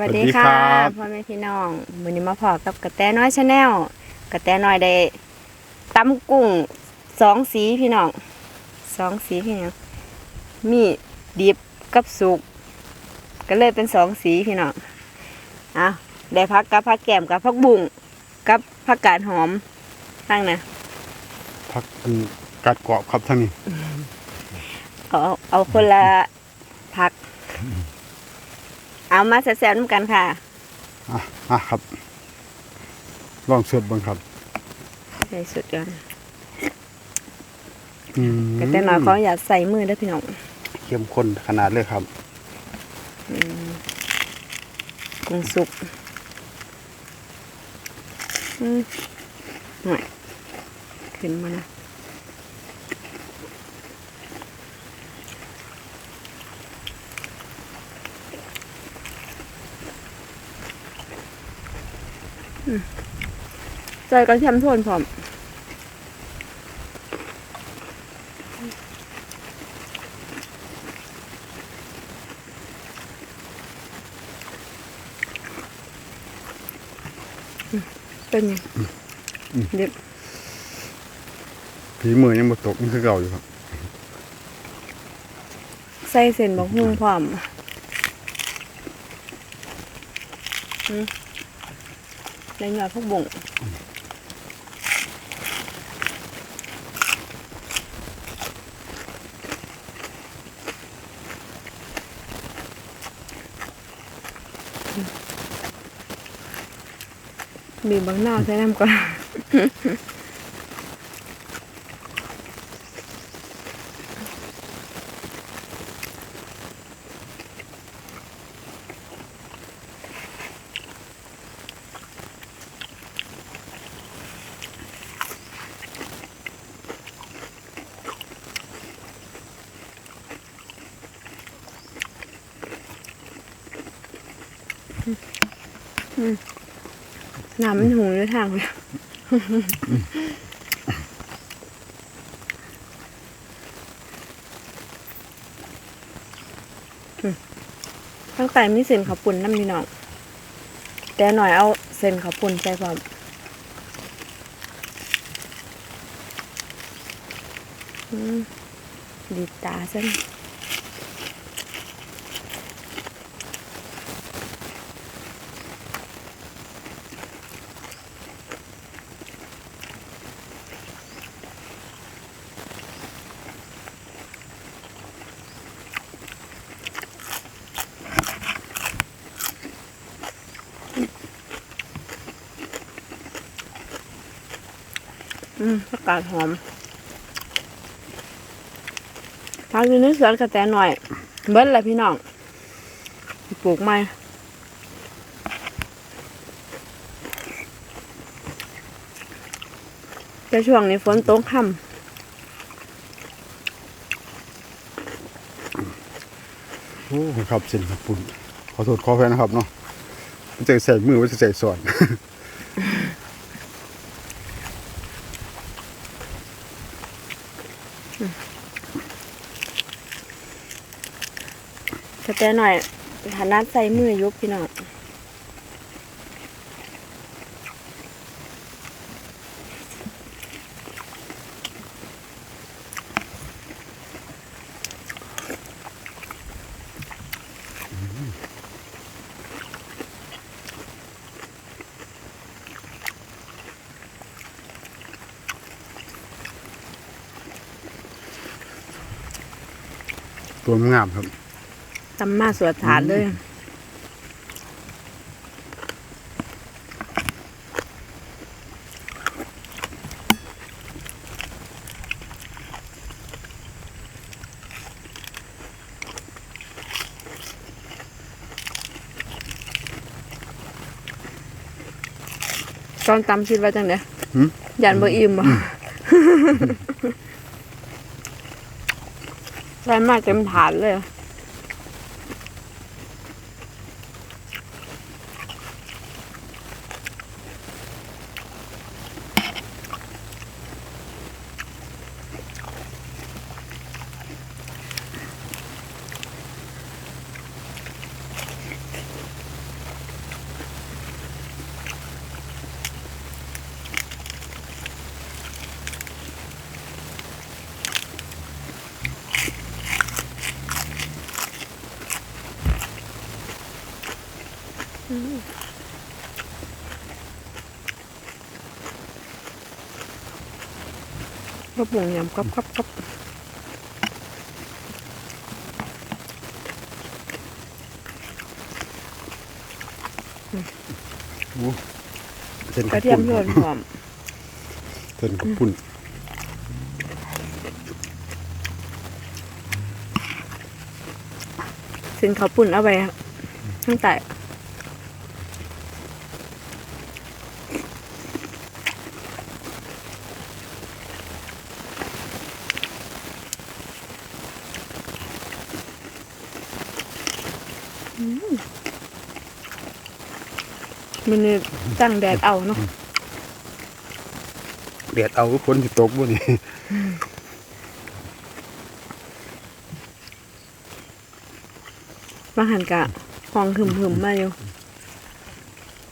วัสดีสวัสดีค่ะครับพ่อแม่พี่น้องมื้อนี้มาพอกับกระแตน้อยชาแนลกระแตน้อยได้ตำกุ้งสองสีพี่น้องสองสีพี่น้องมีดิบกับสุก ก็เลยเป็นสองสีพี่น้องอะได้พักกับพักแก้มกับพักบุ้งกับพักกาดหอมตั้งนะผักอันกัดกรอบครับท่านนี้เอาเอาเอาคนละพัก เอามาแซ่บๆน้ำกันค่ะอะอะครับ ลองสดบ้างครับใส่สุดก่อนอืมกระแตน้อยเขาอยากใส่มือได้อพี่น้องเข้มข้นขนาดเลยครับกุ้งสุกอืมหน่อยขึ้นมานะ ใส่กระเทียมโทนพร้อมเป็นไงเด็บผีมือยังบ่ตกนี่คือเก่าอยู่ครับ ใส่เส้นบักฮุ่งพร้อมอืม ในหยอดพวกบุ่ น้าวใส่น้ำก่อนน้ำมันหุงด้วยทางเลยตั้งแต่มีเส้นข้าวปุ่นน้ำมีน้อง แต่หน่อยเอาเส้นข้าวปุ่นใส่พร้อมอืมดีตาซะ ผักกาดหอมพักอยู่ในสวนกระแตหน่อย เบิ้ลแหละพี่น้อง ปลูกใหม่แต่ช่วงนี้ฝนตกค่ำโอ้ครับเส้นญี่ปุ่นขอโทษขอแฟนนะครับเนาะมันจะใส่มือไว้จะใส่สอนำกระ แตหน่อยฐานัดใส่มือยุบพี่น้องตัวมันงามครับ ตำมาสวดฐานเลยตอนตำคิดว่าจังเนียหืมยันบ่อิ่มบ่ใส่มาเต็มฐานเลย ก็ปรุงยำกับกับกับโอ้เส้นกข้าระวเทียมปุ้นโทครับนหอมเส้นข้าวปุ้นซึ่งเขาวปุ่นเอาไปตั้งแต่อืม มันนี่ตั้งแดดเอาเนาะเดียดเอาฝนที่ตกบ่นี่มาหันกะห้องหึมหึมๆมาอยู่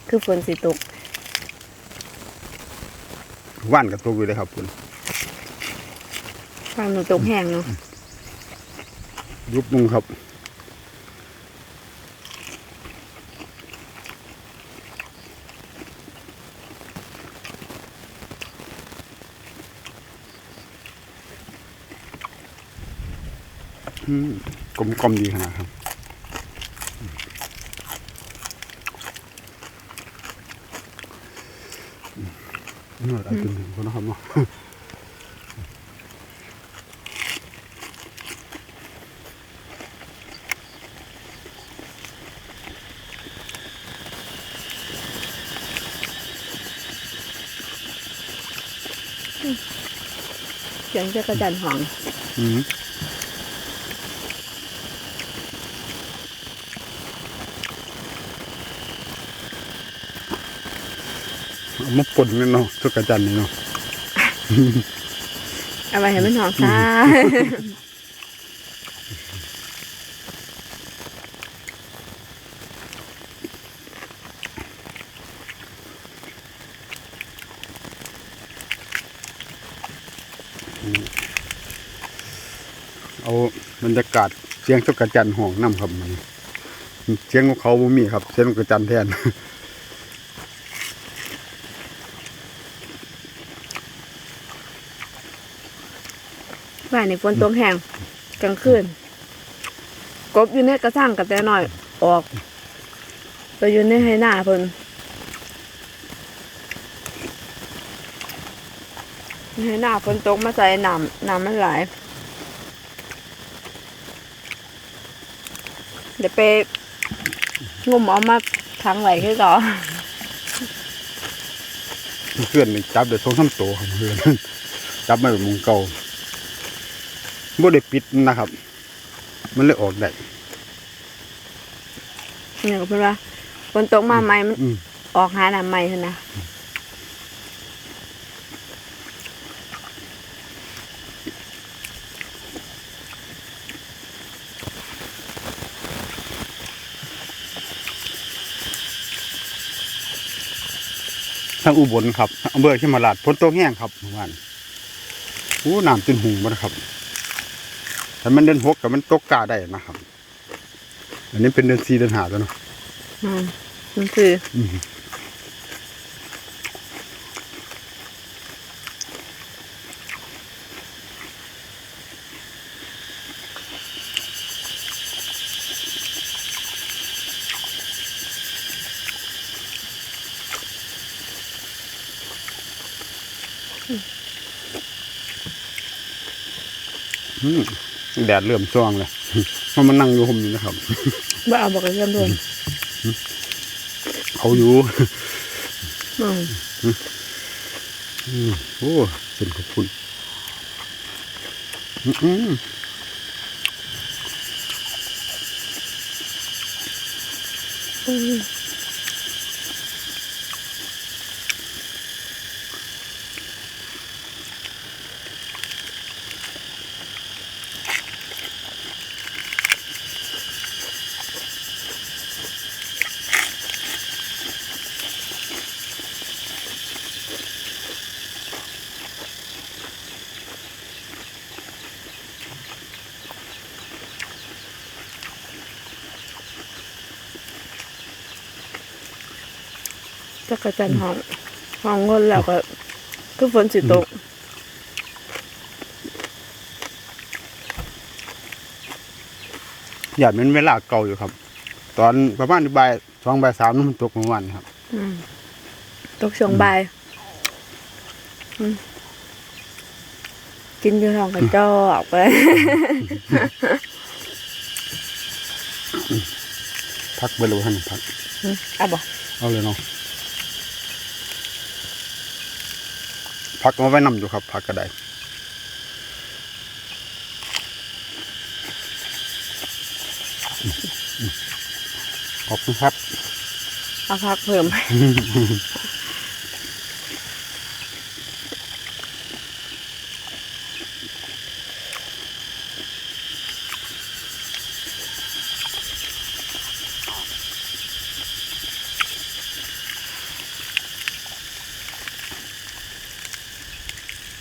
คือฝนสิตกว่านก็ตกอยู่เลยครับคุณฟังหนูตกแห้งเนาะยุบมุงครับ กลมกลมๆดีขนาดครับนี่เราเป็นถึงคนนะครับเนาะเสียงจะกระจันหอง มเอามาปนกันเนาะทุกกระจันนี่เนาะเอาไปให้มันหอมซ่าเอาบรรยากาศเสียงทุกกระจันห้องน้ำครับมันเสียงของเขาบ่มีครับ เสียงนกกระจันแทน บ้านในฝนตกแห้งกลางคืนกบอยู่ในกระสังกับแต่หน่อยออกไปอยู่ในให้หน้าเพิ่นให้หน้าฝนตกมาใส่น้ำน้ำมันไหลเดี๋ยวไปงมเอามาทางไหลขึ้นต่อเพื่อนนี่จับเดี๋ยวสองสามตัวเพื่อนจับมาแบบมุงเก่า บ่ได้ปิดนะครับ มันเลยออกได้เนี่ยก็เพิ่นว่าฝนตกมาใหม่มันอืมออกหาน้ำใหม่เถอะนะทางอุบลครับอำเภอที่มาลาดฝนตกแห้งครับเมื่อวานโอ้น้ำจนหุงหมาครับ แต่มันเดินหกกับมันตกกาได้นะครับ อันนี้เป็นเดือนสี่เดือนห้าแล้วเนาะอืมมันคืออืมอืม แดดเริ่มซ่องเลยเพราะมันนั่งอยู่ห่มอยู่นะครับบ่เอาบอกกระเทียมด้วยเขาอยู่อืมอืมโอ้เป็นขอบคุณอืม กรจันทร์ห้องห้องงนแล้วก็คือฝนสิตกหยาดมันเวลาเก่าอยู่ครับ ตอนประมาณบ่ายสองบ่ายสามมันตกเมื่อวานครับอืมตกช่วงบ่ายอืมกินอยู่ท้องกระจอกไปพักไปเลยท่านพักอะบ่เอาเลยเนาะ พักมาไว้นำอยู่ครับพักก็ได้ขอบคุณครับ เอาพักเพิ่ม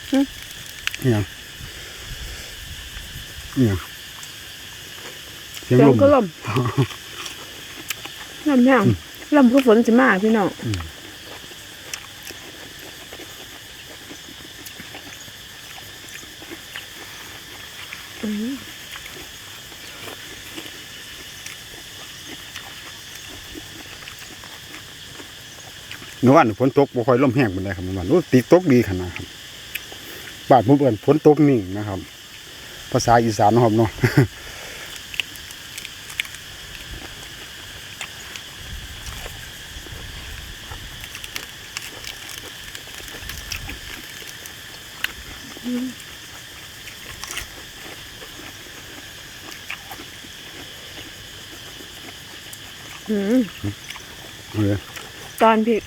เนี่ยเนี่ยเสียงเสียลงมก็ลมลมแห้งลมคือฝนสิมาพี่น้องอืมเมื่อวานฝนตกบ่ค่อยลมแห้งปานใดครับเมื่อวานโอ้ติดตกดีขนาดครับ บ้านผมเอิ้นฝนตกนิ่งนะครับ ภาษาอีสานเนาะครับเนาะอืมเออตอนพริก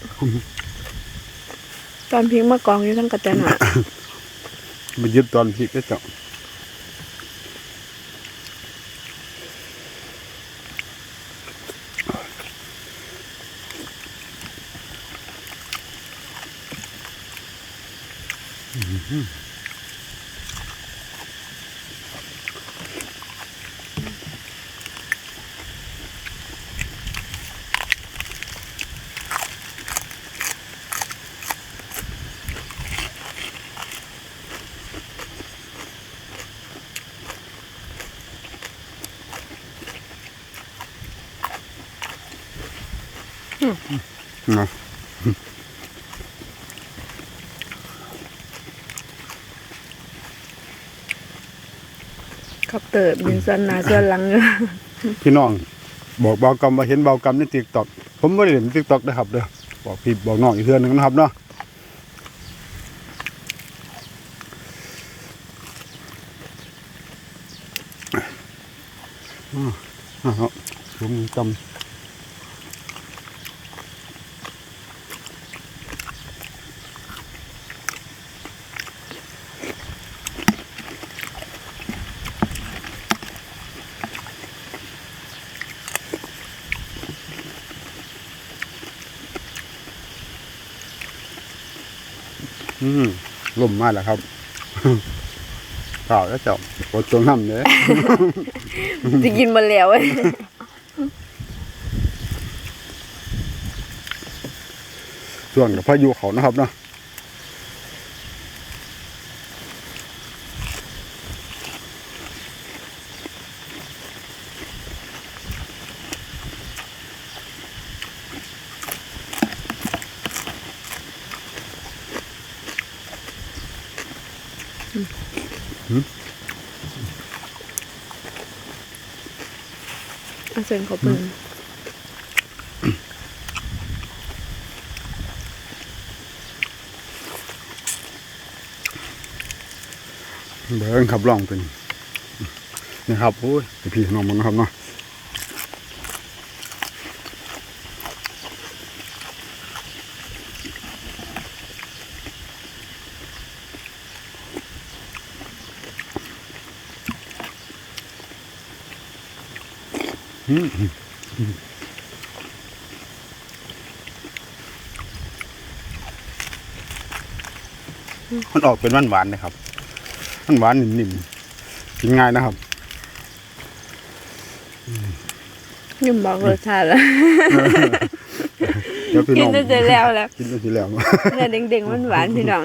ตอนพริกมากองอยู่ทั้งกระจันหน่อยมา ยึดตอนพี่ นาะขับเติบยินสันหนาเสื้อหลังอยู่พี่น้อง บอกเบากรรมมาเห็นเบากรรมในติ๊กต็อกผมไม่ได้เห็นติ๊กต็อกนะครับเด้อบอกพี่บอกน้องอีกเทื่อหนึงนะครับเนาะอ่าอ่าครับผมจำ อืม ลมมาแล้วครับเปล่าแล้วเจ้าปวดตัวน้ำเลยจะกินมาแล้วเว้ยส่วนกับพายุเขานะครับเนาะหืม เอาเส้นเขาเปิงเบิ้งขับล่องเป็นนี่ครับโอ้ยไปพี่น้องมันนะครับเนาะ มมันออกเป็นหวานๆนะครับ มันหวานนิ่มๆกินง่ายนะครับยังบอกรสชาติแล้วเดี๋ยวพี่กิน้นองจนจะแล้วแล้วกินจนสิแล้วเนื้อเด้งๆหวานๆพี่น้อง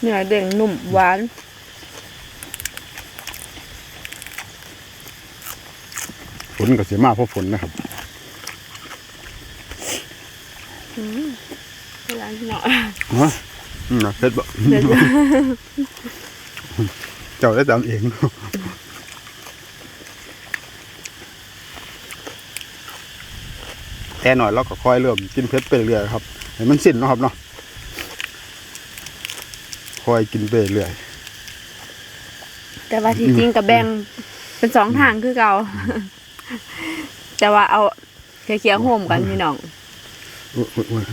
เนื้อเด้งนุ่มหวาน ฝน ก็เสียมากเพราะฝนนะครับเวลาพี่น้องฮะอืมนะเผ็ดบ่เดี๋ยวจะเจ้าได้ตามเองแต่หน่อยเราก็ค่อยเริ่มกินเผ็ดไปเรื่อยครับให้มันสิ้นเนาะครับเนาะค่อยกินไปเรื่อยแต่ว่าที่จริงกับแบ่งเป็นสองทางคือเก่า แต่ว่าเอาเคี้ยวๆห่มกันพี่น้องอุ๊ยอุ๊ยอุ๊ย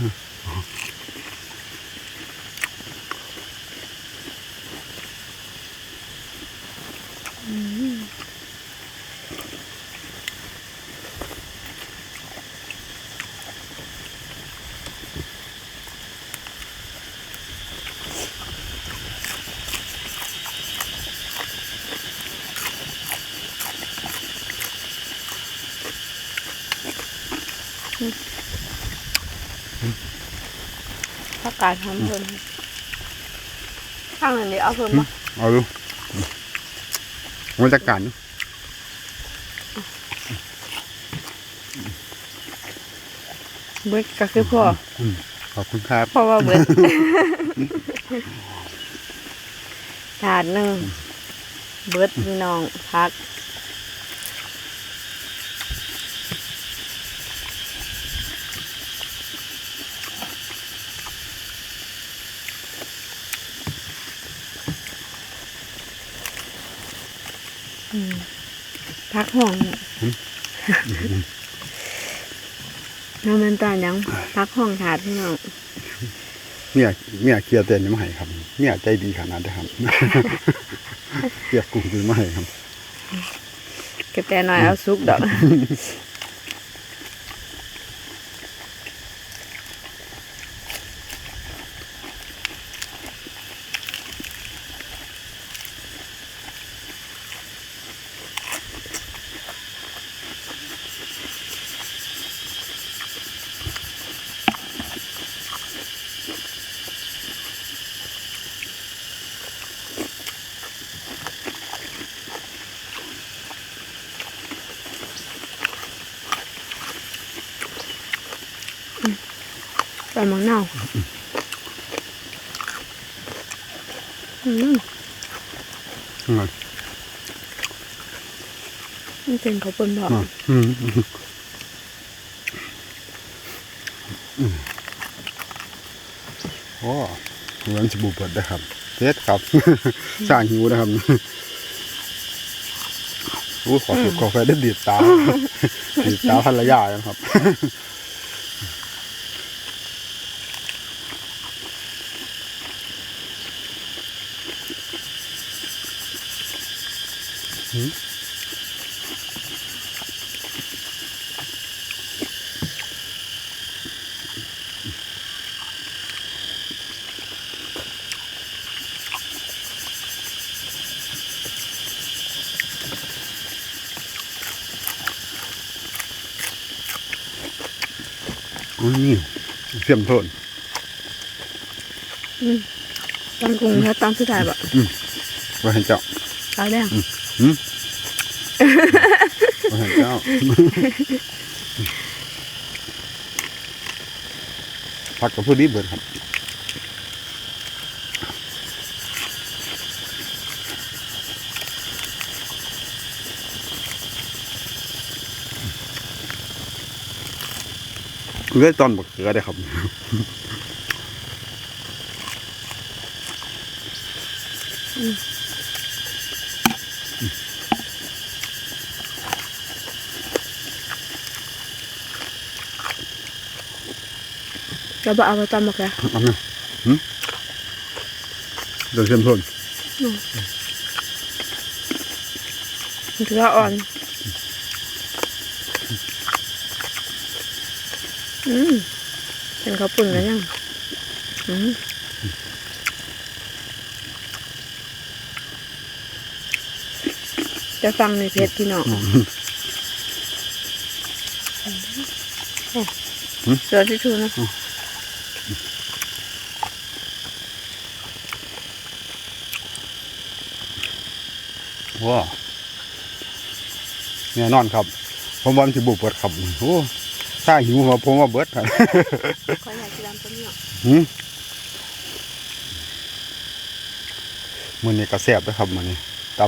กกาดหอมเพิ่มข้างนั้นเดี๋ยวเอาเพิ่มมาเอาดูมาจัดการดูเบิดก็คือพ่อขอบคุณครับเพราะว่าเบิดถาดหนึ่งเบิดพี่น้องพัก พักห้องน้ำมันตอนยังพักห้องถาดพี่น้องเนี่ยเนี่ยเคลียร์เต็นนี่มาให้ครับเนี่ยใจดีขนาดนี้ครับเรียกกุ้งซื้อมาให้ครับกระแตน้อยเอาซุกดอก ส่หมังเน่าวอืมอืมมันเป็นเขาวเปิ้นบอกอะอืมอืมโอ้เหมือนสบู่เปิดนะครับเท็ดครับสร้างหิวนะครับอู้ขอสุดกาแฟได้ดีดตาดีดตาภรรยานะครับ อุ้ยนี่เสียมโทนตอนกรุงแล้วตอนสุดท้ายบอกไว้ให้เจ้าเอาแล้วไว้ ให้เจ้าพักกับผู้ดีเบิดครับเลือยตอนบักเกลือได้ครับอืม เราบอกเอาไปตอนบอกแล้วเอาเนี่ยหืมเดี๋ยวเสียมโทนมันถือว่าอ่อน อืมเป็นข้าวปุ่นแล้วยัง อืมจะฟังในเพจพี่น้องอืมเสือที่ชูนะ ว้าแน่นอนครับ ผมว่ามันสิบุบเบิดครับโอ้ถ้าหิวหัวผมว่าเบิดครับขออยากกินลำต้นเนาะหืมมือนี้ก็แซ่บนะครับมือนี้ต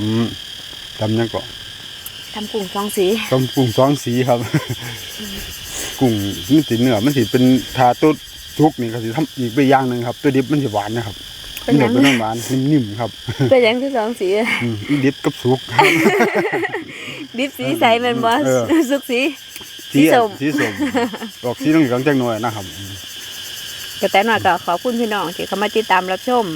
ำตำหยังก็ทำกุ้งสองสีตำกุ้งสองสีครับ กุ้งมันสิเนื้อมันสิเป็นทาตัวทุกนี่ก็สิทำอีกไปอย่างหนึ่งครับ ตัวดิบมันสิหวานนะครับ เป็นหเนื้ยัองเป็นน้ำหวานนิ่มๆครับเป็นหยังที่สองสีอืมอีดิบกับสุกครับ ดิบสีใสแมันบ่เออ สุกสี สีส้ม สีส้มออกสีเหลืองๆจังหน่อยนะครับกระแตหน่อยก็ขอบคุณพี่น้องที่เข้ามาติดตามรับชม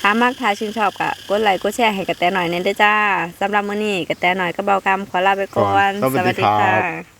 ถ้ามากถ้าชื่นชอบก็กดไลค์กดแชร์ให้กระแตหน่อยเน้นด้วยจ้าสำหรับมื้อนี้กระแตหน่อยก็เบากรรมขอลาไปก่อน สวัสดีครับค่ะ